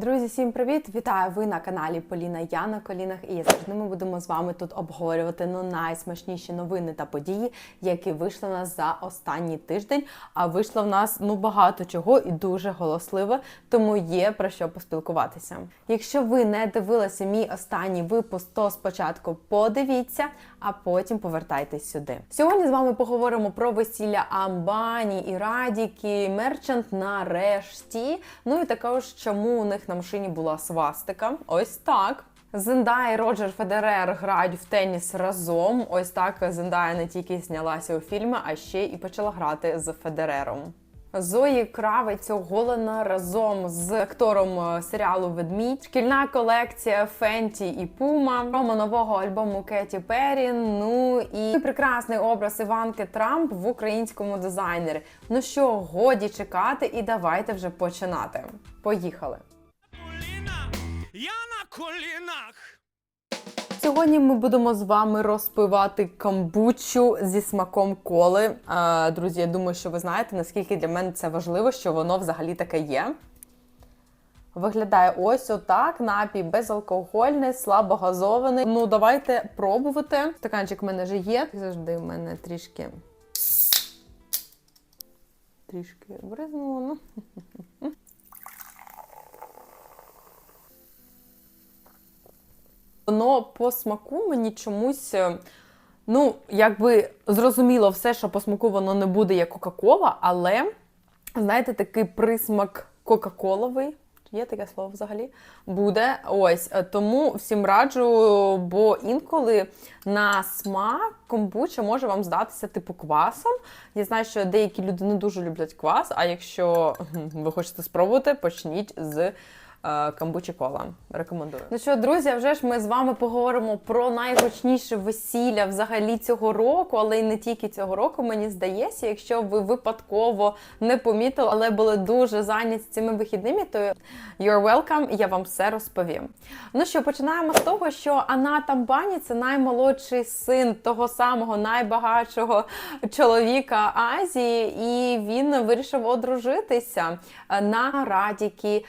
Друзі, всім привіт! Вітаю! Ви на каналі Поліна Я на колінах. І завжди ми будемо з вами тут обговорювати ну найсмачніші новини та події, які вийшли в нас за останній тиждень. А вийшло в нас ну багато чого і дуже голосливе, тому є про що поспілкуватися. Якщо ви не дивилися мій останній випуск, то спочатку подивіться, а потім повертайтесь сюди. Сьогодні з вами поговоримо про весілля Амбані і Радіки, Мерчант нарешті. Ну і також чому у них на машині була свастика. Ось так. Зендая і Роджер Федерер грають в теніс разом. Ось так Зендая не тільки знялася у фільмі, а ще і почала грати з Федерером. Зої Кравець оголена разом з актором е, серіалу Ведмідь, шкільна колекція Фенті і Пума, промо нового альбому Кеті Перрі, Ну і прекрасний образ Іванки Трамп в українському дизайнері. Ну що, годі чекати, і давайте вже починати. Поїхали! я на колінах. Сьогодні ми будемо з вами розпивати камбучу зі смаком коли. Друзі, я думаю, що ви знаєте, наскільки для мене це важливо, що воно взагалі таке є. Виглядає ось отак. Напій безалкогольний, слабогазований. Ну, давайте пробувати. Стаканчик в мене вже є. Завжди в мене трішки. Трішки бризнуло. Воно по смаку мені чомусь. е, Ну, якби зрозуміло все, що по смаку воно не буде як Кока-Кола, але, знаєте, такий присмак Кока-Коловий. Є таке слово взагалі? Буде. Ось. е, Тому всім раджу, бо інколи на смак комбуча може вам здатися типу квасом. Я знаю, що деякі люди не дуже люблять квас, а якщо ви хочете спробувати, почніть з камбучі кола. Рекомендую. Ну що, друзі, вже ж ми з вами поговоримо про найгучніше весілля взагалі цього року, але й не тільки цього року, мені здається, якщо ви випадково не помітили, але були дуже зайняті цими вихідними, то you're welcome, я вам все розповім. Ну що, починаємо з того, що Анна Тамбані це наймолодший син того самого найбагатшого чоловіка Азії, і він вирішив одружитися на Радікі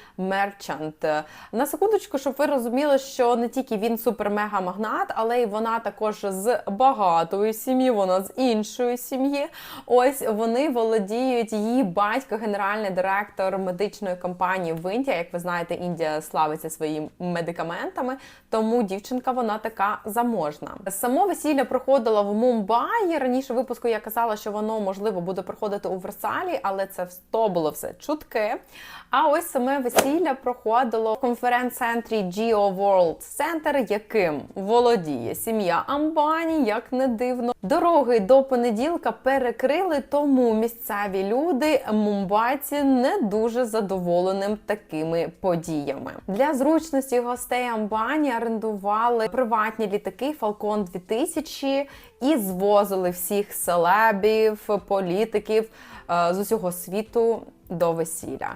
Мерчант. На секундочку, щоб ви розуміли, що не тільки він супер-мега-магнат, але й вона також з багатої сім'ї, вона з іншої сім'ї. Ось вони володіють її батько, генеральний директор медичної компанії в Індії. Як ви знаєте, Індія славиться своїми медикаментами, тому дівчинка вона така заможна. Само весілля проходило в Мумбаї. Раніше випуску я казала, що воно можливо буде проходити у Версалі, але це то було все чутки. А ось саме весілля проходило в конференц-центрі Geo World Center, яким володіє сім'я Амбані, як не дивно. Дороги до понеділка перекрили, тому місцеві люди мумбайці не дуже задоволеним такими подіями. Для зручності гостей Амбані орендували приватні літаки Falcon 2000 і звозили всіх селебів, політиків е, з усього світу до весілля.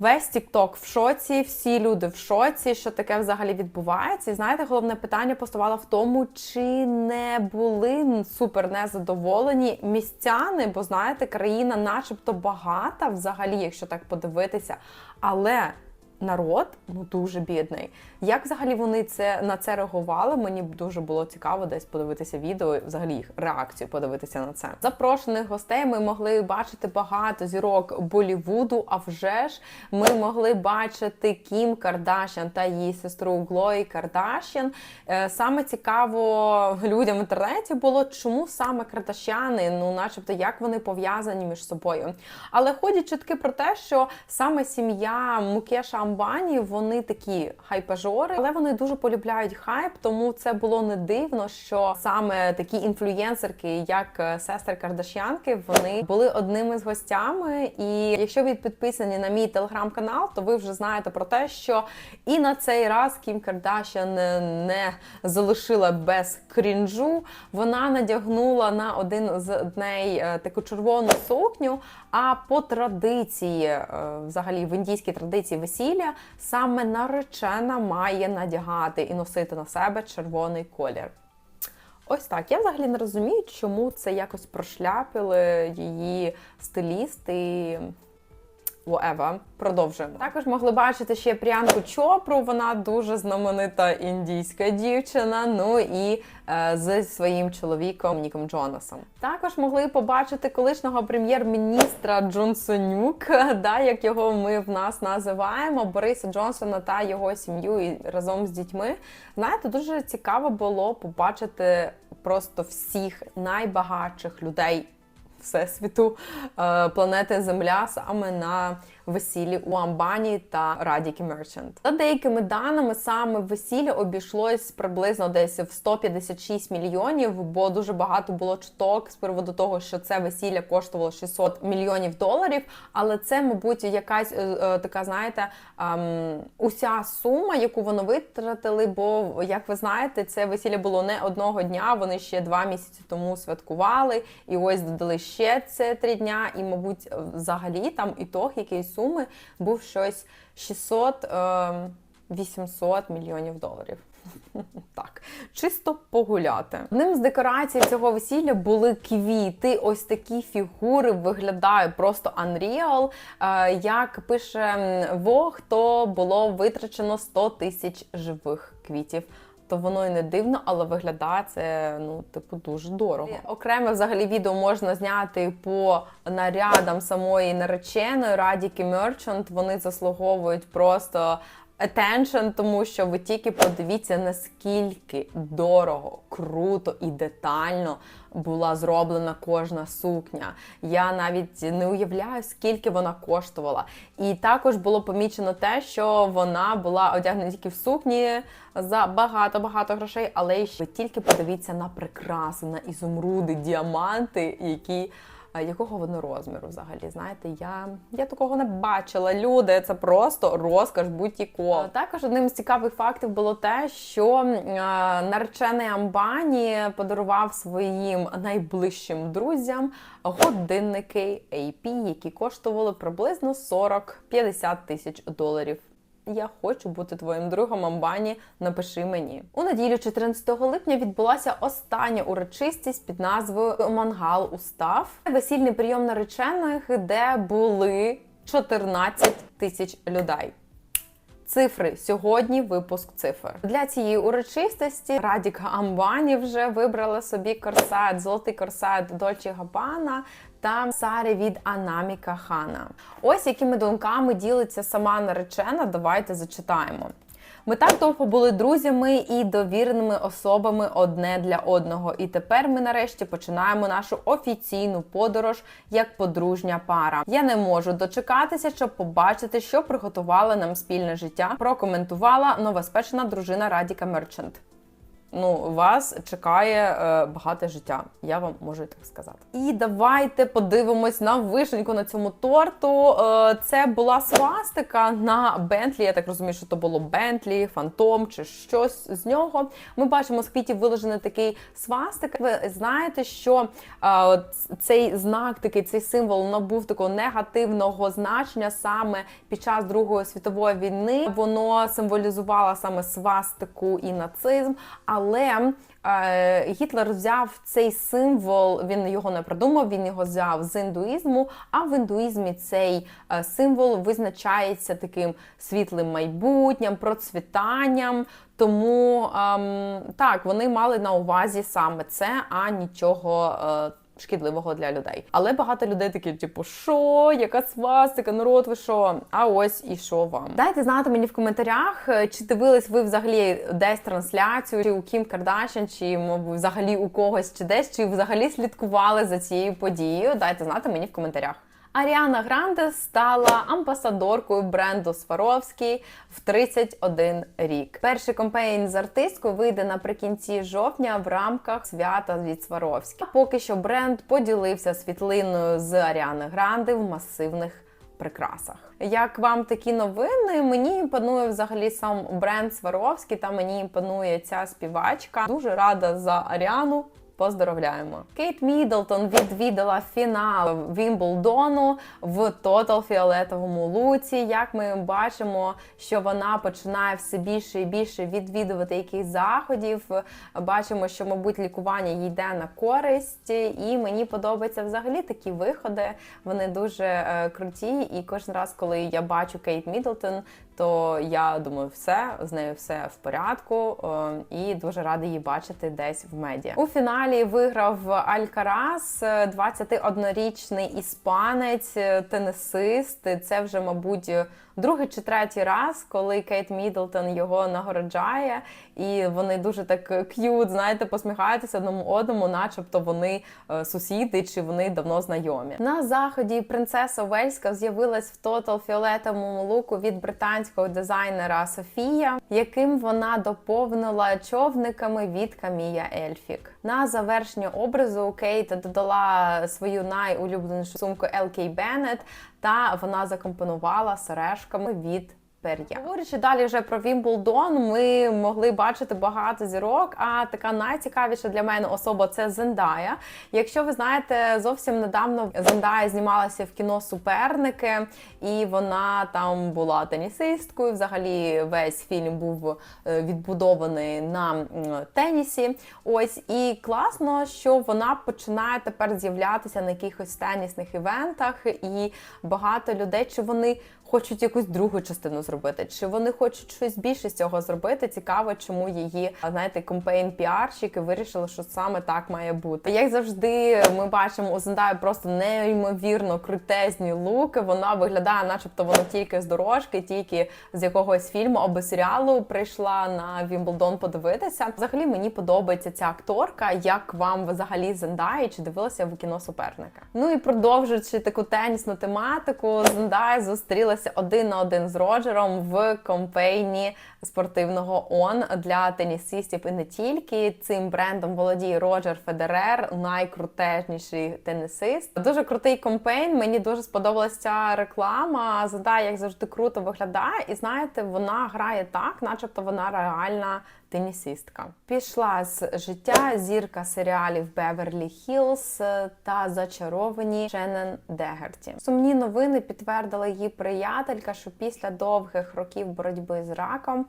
Весь TikTok в шоці, всі люди в шоці, що таке взагалі відбувається. І знаєте, головне питання поставало в тому, чи не були супер незадоволені містяни, бо знаєте, країна, начебто, багата, взагалі, якщо так подивитися, але. Народ ну дуже бідний. Як взагалі вони це на це реагували? Мені б дуже було цікаво десь подивитися відео, взагалі їх реакцію подивитися на це. Запрошених гостей ми могли бачити багато зірок Болівуду. А вже ж ми могли бачити Кім Кардашян та її сестру Глої Кардашян. Е, Саме цікаво людям в інтернеті було, чому саме Кардашяни, ну, начебто, як вони пов'язані між собою. Але ходять чутки про те, що саме сім'я Мукеша Амбані, вони такі хайпажори, але вони дуже полюбляють хайп, тому це було не дивно, що саме такі інфлюєнсерки, як е, сестри Кардашянки, вони були одними з гостями. І якщо ви підписані на мій телеграм-канал, то ви вже знаєте про те, що і на цей раз Кім Кардашян не залишила без крінжу. Вона надягнула на один з дней е, таку червону сукню. А по традиції, е, взагалі в індійській традиції весілля, саме наречена має надягати і носити на себе червоний колір. Ось так. Я взагалі не розумію, чому це якось прошляпили її стилісти. Whatever. Продовжуємо. Також могли бачити ще Пріанку Чопру. Вона дуже знаменита індійська дівчина. Ну і е, з своїм чоловіком Ніком Джонасом. Також могли побачити колишнього прем'єр-міністра Джонсонюк, да, як його ми в нас називаємо, Бориса Джонсона та його сім'ю і разом з дітьми. Знаєте, дуже цікаво було побачити просто всіх найбагатших людей всесвіту е, планети Земля саме на весіллі у Амбані та Радіки Мерчант. За деякими даними, саме весілля обійшлось приблизно десь в 156 мільйонів, бо дуже багато було чуток з приводу того, що це весілля коштувало 600 мільйонів доларів. Але це, мабуть, якась е, е, така, знаєте, ем, уся сума, яку вони витратили. Бо, як ви знаєте, це весілля було не одного дня. Вони ще два місяці тому святкували, і ось додали ще це три дня. І, мабуть, взагалі там ітог якийсь суми був щось 600 ем, 800 мільйонів доларів. Так, чисто погуляти. Одним з декорацій цього весілля були квіти. Ось такі фігури виглядають просто unreal. Е, Як пише Vogue, то було витрачено 100 тисяч живих квітів. То воно і не дивно, але виглядає це ну, типу, дуже дорого. Окреме взагалі відео можна зняти по нарядам самої нареченої Радіки Мерчант. Вони заслуговують просто attention, тому що ви тільки подивіться, наскільки дорого, круто і детально була зроблена кожна сукня. Я навіть не уявляю, скільки вона коштувала. І також було помічено те, що вона була одягнена тільки в сукні за багато-багато грошей, але ще ви тільки подивіться на прикраси, на ізумруди, діаманти, які. Якого воно розміру взагалі? Знаєте, я, я такого не бачила. Люди, це просто розкаш будь-якого. Також одним з цікавих фактів було те, що наречений Амбані подарував своїм найближчим друзям годинники AP, які коштували приблизно 40-50 тисяч доларів. Я хочу бути твоїм другом Амбані. Напиши мені у неділю, 14 липня, відбулася остання урочистість під назвою Мангал Устав. Весільний прийом наречених, де були 14 тисяч людей. Цифри сьогодні. Випуск цифр для цієї урочистості. Радіка Амбані вже вибрала собі корсет, золотий корсет Дольче Габана та Сарі від Анаміка Хана. Ось якими думками ділиться сама наречена. Давайте зачитаємо. Ми так довго були друзями і довіреними особами одне для одного. І тепер ми нарешті починаємо нашу офіційну подорож як подружня пара. Я не можу дочекатися, щоб побачити, що приготувала нам спільне життя. Прокоментувала новоспечена дружина Радіка Мерчант. Ну, вас чекає е, багате життя, я вам можу так сказати. І давайте подивимось на вишеньку на цьому торту. Е, це була свастика на Бентлі. Я так розумію, що то було Бентлі, Фантом чи щось з нього. Ми бачимо з квітів виложений такий свастик. Ви знаєте, що е, цей знак, такий цей символ набув такого негативного значення саме під час Другої світової війни. Воно символізувало саме свастику і нацизм. Але е, Гітлер взяв цей символ, він його не придумав, він його взяв з індуїзму. А в індуїзмі цей е, символ визначається таким світлим майбутнім, процвітанням. Тому ем, так, вони мали на увазі саме це, а нічого. Е, Шкідливого для людей, але багато людей такі, типу, що, яка свастика, народ, ви що? А ось і що вам? Дайте знати мені в коментарях, е, чи дивились ви взагалі десь трансляцію, чи у Кім Кардашян, чи мабуть, взагалі у когось, чи десь, чи взагалі слідкували за цією подією. Дайте знати мені в коментарях. Аріана Гранде стала амбасадоркою бренду Сваровський в 31 рік. Перший кампейн з артисткою вийде наприкінці жовтня в рамках свята від Сваровський. Поки що бренд поділився світлиною з Аріани Гранде в масивних прикрасах. Як вам такі новини? Мені імпонує взагалі сам бренд Сваровський, та мені імпонує ця співачка. Дуже рада за Аріану. Поздоровляємо. Кейт Міддлтон відвідала фінал Вімблдону в тотал фіолетовому луці. Як ми бачимо, що вона починає все більше і більше відвідувати якихось заходів. Бачимо, що, мабуть, лікування йде на користь, і мені подобаються взагалі такі виходи. Вони дуже е, круті. І кожен раз, коли я бачу Кейт Міддлтон, то я думаю, все з нею все в порядку, е, і дуже рада її бачити десь в медіа. У фіналі виграв Алькарас, е, 21-річний іспанець, е, тенісист. Це вже, мабуть, другий чи третій раз, коли Кейт Міддлтон його нагороджає, і вони дуже так к'ют, знаєте, посміхаються одному одному, начебто вони е, сусіди чи вони давно знайомі. На заході принцеса Вельська з'явилась в тотал фіолетовому луку від британського дизайнера Софія, яким вона доповнила човниками від Камія Ельфік. На завершення образу Кейт додала свою найулюбленішу сумку LK Bennett, та вона закомпонувала сережками від. Пер'я. Говорячи далі вже про Вімблдон, ми могли бачити багато зірок. А така найцікавіша для мене особа це Зендая. Якщо ви знаєте, зовсім недавно Зендая знімалася в кіно Суперники, і вона там була тенісисткою. Взагалі, весь фільм був е, відбудований на тенісі. Ось і класно, що вона починає тепер з'являтися на якихось тенісних івентах, і багато людей чи вони хочуть якусь другу частину зробити, чи вони хочуть щось більше з цього зробити. Цікаво, чому її знаєте, компейн піарщики вирішили, що саме так має бути. Як завжди, ми бачимо у Зендаї просто неймовірно крутезні луки. Вона виглядає, начебто, вона тільки з дорожки, тільки з якогось фільму або серіалу прийшла на Вімблдон подивитися. Взагалі мені подобається ця акторка. Як вам взагалі Зендає, чи дивилася ви кіно суперника? Ну і продовжуючи таку тенісну тематику, Зендая зустрілася один на один з Роджером в компейні спортивного ОН для тенісистів і не тільки. Цим брендом володіє Роджер Федерер, найкрутежніший тенісист. Дуже крутий компейн. Мені дуже сподобалася ця реклама. Задає, як завжди, круто виглядає, і знаєте, вона грає так, начебто вона реальна тенісистка. Пішла з життя зірка серіалів Беверлі Хілс та зачаровані Шенен Дегерті. Сумні новини підтвердила її приятелька, що після довгих років боротьби з раком.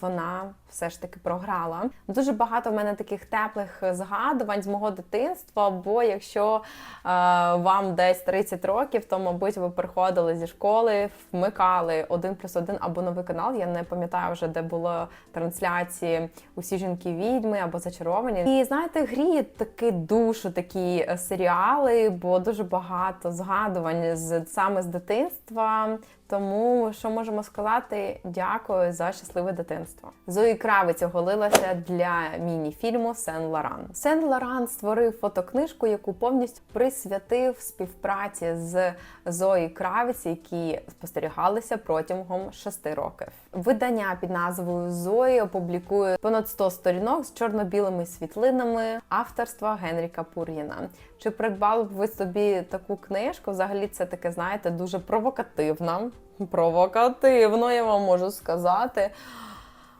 Вона все ж таки програла. Дуже багато в мене таких теплих згадувань з мого дитинства. Бо якщо е, вам десь 30 років, то мабуть ви приходили зі школи, вмикали 1 плюс 1 або новий канал. Я не пам'ятаю вже, де було трансляції усі жінки відьми або зачаровані. І знаєте, гріють таки душу такі е, серіали, бо дуже багато згадувань з саме з дитинства. Тому що можемо сказати, дякую за щасливе дитинство. Зої Кравець оголилася для міні-фільму Сен Лоран. Сен Лоран створив фотокнижку, яку повністю присвятив співпраці з Зої Кравець, які спостерігалися протягом шести років. Видання під назвою Зої опублікує понад 100 сторінок з чорно-білими світлинами авторства Генріка Пур'їна. Чи придбали б ви собі таку книжку? Взагалі, це таке, знаєте, дуже провокативна. Провокативно, я вам можу сказати.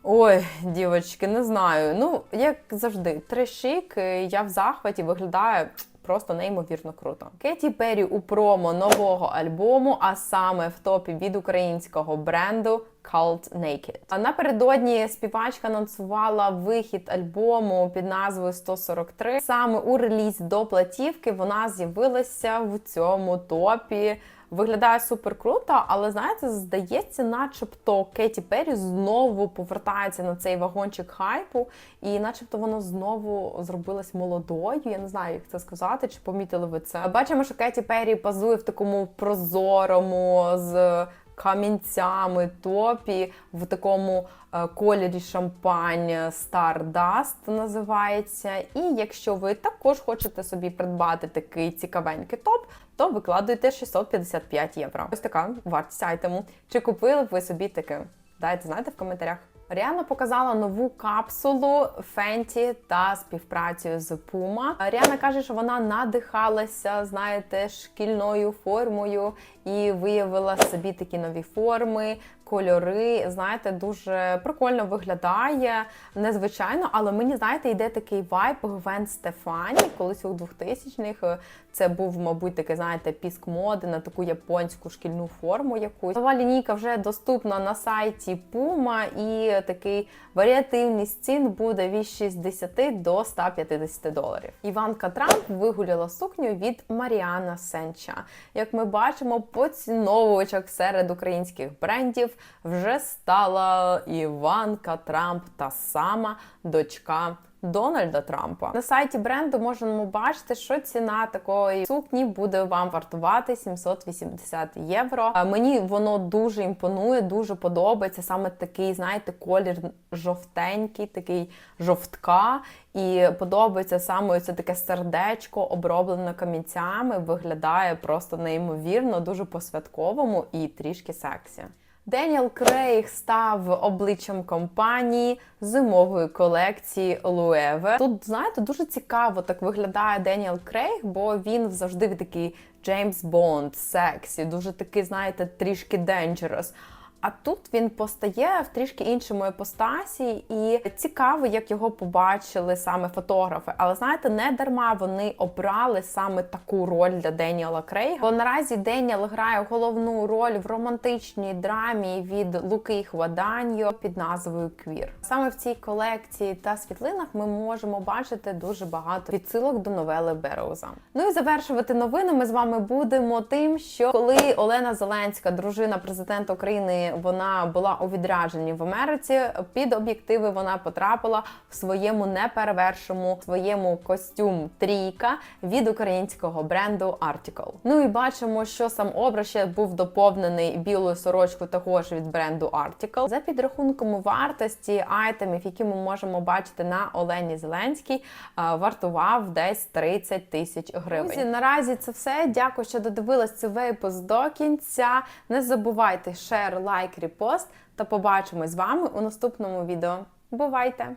Ой, дівочки, не знаю. Ну, як завжди, трешик, я в захваті виглядаю просто неймовірно круто. Кеті Перрі у промо нового альбому, а саме в топі від українського бренду Cult Naked. А напередодні співачка анонсувала вихід альбому під назвою 143. Саме у реліз до платівки вона з'явилася в цьому топі. Виглядає супер круто, але знаєте, здається, начебто Кеті Перрі знову повертається на цей вагончик хайпу, і начебто воно знову зробилась молодою. Я не знаю, як це сказати, чи помітили ви це. Бачимо, що Кеті Перрі пазує в такому прозорому з камінцями топі в такому е, кольорі шампань Stardust називається. І якщо ви також хочете собі придбати такий цікавенький топ, то викладуйте 655 євро. Ось така вартість айтему. Чи купили б ви собі таке? Дайте знати в коментарях. Ріана показала нову капсулу Фенті та співпрацю з Puma. Ріана каже, що вона надихалася, знаєте, шкільною формою і виявила собі такі нові форми. Кольори, знаєте, дуже прикольно виглядає, незвичайно, але мені, знаєте, йде такий вайб Гвен Стефані, колись у 2000-х. Це був, мабуть, такий, знаєте, піск моди на таку японську шкільну форму якусь. Нова лінійка вже доступна на сайті Puma і такий варіативність цін буде від 60 до 150 доларів. Іванка Трамп вигуляла сукню від Маріана Сенча. Як ми бачимо, поціновувачок серед українських брендів вже стала Іванка Трамп, та сама дочка. Дональда Трампа на сайті бренду можемо бачити, що ціна такої сукні буде вам вартувати 780 євро. Мені воно дуже імпонує, дуже подобається. Саме такий, знаєте, колір жовтенький, такий жовтка. І подобається саме це таке сердечко, оброблене камінцями. Виглядає просто неймовірно, дуже по-святковому і трішки сексі. Деніел Крейг став обличчям компанії зимової колекції Луеве. Тут знаєте дуже цікаво так виглядає Деніел Крейг, бо він завжди такий Джеймс Бонд, сексі, дуже такий, знаєте, трішки dangerous. А тут він постає в трішки іншому епостасі, і цікаво, як його побачили саме фотографи. Але знаєте, не дарма вони обрали саме таку роль для Деніела Крейга. Бо наразі Деніел грає головну роль в романтичній драмі від Луки Хваданьо під назвою Квір. Саме в цій колекції та світлинах ми можемо бачити дуже багато відсилок до новели Бероуза. Ну і завершувати новини ми з вами будемо тим, що коли Олена Зеленська, дружина президента України, вона була у відрядженні в Америці. Під об'єктиви вона потрапила в своєму неперевершому своєму костюм трійка від українського бренду Article. Ну і бачимо, що сам образ ще був доповнений білою сорочкою також від бренду Article. За підрахунком вартості айтемів, які ми можемо бачити на Олені Зеленській, вартував десь 30 тисяч гривень. Друзі, наразі це все. Дякую, що додивились цей випуск до кінця. Не забувайте шер, лайк, репост та побачимось з вами у наступному відео. Бувайте!